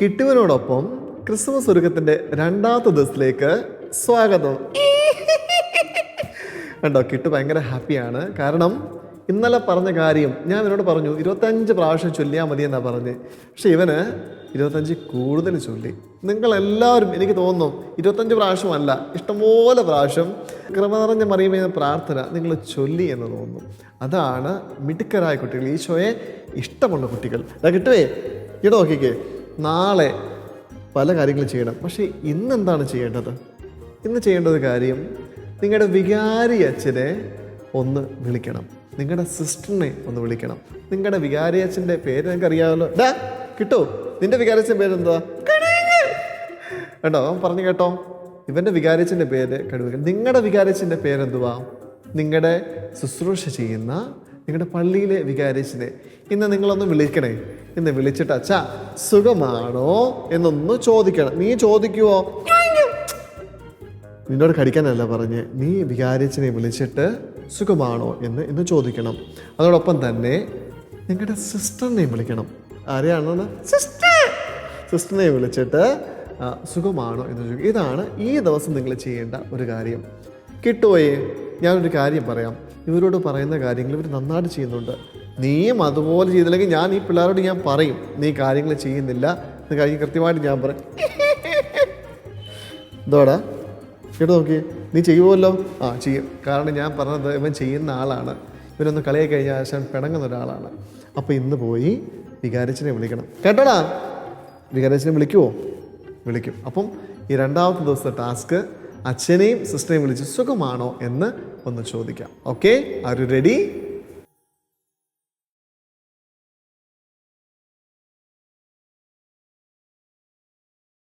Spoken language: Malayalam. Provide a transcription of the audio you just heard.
കിട്ടുവിനോടൊപ്പം ക്രിസ്മസ് ഒരുക്കത്തിന്റെ രണ്ടാമത്തെ ദിവസത്തിലേക്ക് സ്വാഗതം. കണ്ടോ കിട്ടു ഭയങ്കര ഹാപ്പിയാണ്. കാരണം ഇന്നലെ പറഞ്ഞ കാര്യം ഞാൻ ഇവനോട് പറഞ്ഞു ഇരുപത്തഞ്ച് പ്രാവശ്യം ചൊല്ലിയാൽ മതി എന്നാ പറഞ്ഞ്. പക്ഷെ ഇവന് ഇരുപത്തഞ്ച് കൂടുതൽ ചൊല്ലി. നിങ്ങളെല്ലാവരും എനിക്ക് തോന്നുന്നു ഇരുപത്തഞ്ച് പ്രാവശ്യമല്ല ഇഷ്ടംപോലെ പ്രാവശ്യം കൃപ നിറഞ്ഞ മറിയുമേ പ്രാർത്ഥന നിങ്ങൾ ചൊല്ലി എന്ന് തോന്നുന്നു. അതാണ് മിടുക്കരായ കുട്ടികൾ ഈശോയെ ഇഷ്ടമുള്ള കുട്ടികൾ. കിട്ടുവേ ഇട നോക്കിക്കേ. നാളെ പല കാര്യങ്ങളും ചെയ്യണം. പക്ഷേ ഇന്ന് എന്താണ് ചെയ്യേണ്ടത്? ഇന്ന് ചെയ്യേണ്ട ഒരു കാര്യം നിങ്ങളുടെ വികാരി അച്ഛനെ ഒന്ന് വിളിക്കണം. നിങ്ങളുടെ സിസ്റ്ററിനെ ഒന്ന് വിളിക്കണം. നിങ്ങളുടെ വികാരി അച്ഛന്റെ പേര് നിങ്ങൾക്ക് അറിയാമല്ലോ ഡാ കിട്ടോ? നിന്റെ വികാരി അച്ഛന്റെ പേരെന്താ കേട്ടോ പറഞ്ഞു കേട്ടോ ഇവന്റെ വികാരിച്ചന്റെ പേര് കടുവ നിങ്ങളുടെ വികാരിച്ചന്റെ പേരെന്തുവാ? നിങ്ങളുടെ ശുശ്രൂഷ ചെയ്യുന്ന നിങ്ങളുടെ പള്ളിയിലെ വികാരിച്ചിനെ ഇന്ന് നിങ്ങളൊന്ന് വിളിക്കണേ. ഇന്ന് വിളിച്ചിട്ട് അച്ഛാ സുഖമാണോ? എന്നൊന്ന് ചോദിക്കണം. നീ ചോദിക്കുവോ? നിന്നോട് കടിക്കാനല്ല പറഞ്ഞ് നീ വികാരിച്ചിനെ വിളിച്ചിട്ട് സുഖമാണോ? എന്ന് ഇന്ന് ചോദിക്കണം. അതോടൊപ്പം തന്നെ നിങ്ങളുടെ സിസ്റ്ററിനെ വിളിക്കണം. ആരെയാണെന്ന് സിസ്റ്റർ! സിസ്റ്ററിനെ വിളിച്ചിട്ട് സുഖമാണോ? എന്ന് ചോദിക്കും. ഇതാണ് ഈ ദിവസം നിങ്ങൾ ചെയ്യേണ്ട ഒരു കാര്യം. കിട്ടുപോയേ ഞാനൊരു കാര്യം പറയാം. ഇവരോട് പറയുന്ന കാര്യങ്ങൾ ഇവർ നന്നായിട്ട് ചെയ്യുന്നുണ്ട്. നീയും അതുപോലെ ചെയ്തില്ലെങ്കിൽ ഞാൻ ഈ പിള്ളേരോട് ഞാൻ പറയും. നീ കാര്യങ്ങൾ ചെയ്യുന്നില്ല. എന്ന് കാര്യം കൃത്യമായിട്ട് ഞാൻ പറയും എന്തോടാ കേട്ടോ നോക്കി നീ ചെയ്യുമല്ലോ ആ ചെയ്യും. കാരണം ഞാൻ പറഞ്ഞത് ഇവൻ ചെയ്യുന്ന ആളാണ്. ഇവനൊന്ന് കളിയായി കഴിഞ്ഞാൽ ആശാൻ പിണങ്ങുന്ന ഒരാളാണ്. അപ്പോൾ ഇന്ന് പോയി വികാരച്ചനെ വിളിക്കണം. കേട്ടോടാ. വികാരച്ചനെ വിളിക്കുമോ വിളിക്കും. അപ്പം ഈ രണ്ടാമത്തെ ദിവസത്തെ ടാസ്ക് അച്ഛനെയും സിസ്റ്ററെയും വിളിച്ച് സുഖമാണോ എന്ന് ഒന്ന് ചോദിക്കാം. Okay are you ready